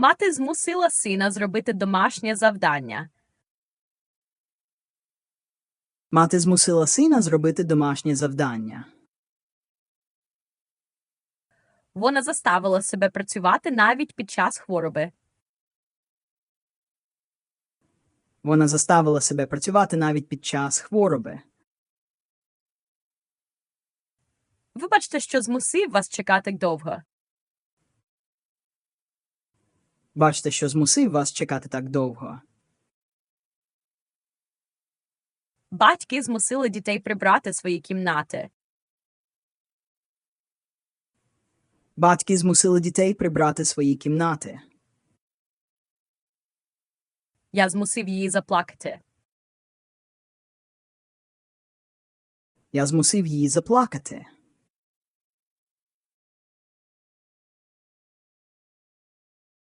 Мати змусила сина зробити домашнє завдання. Мати змусила сина зробити домашнє завдання. Вона заставила себе працювати навіть під час хвороби. Вона заставила себе працювати навіть під час хвороби. Вибачте, що змусив вас чекати довго. Бачте, що змусив вас чекати так довго. Батьки змусили дітей прибрати свої кімнати. Батьки змусили дітей прибрати свої кімнати. Я змусив її заплакати. Я змусив її заплакати.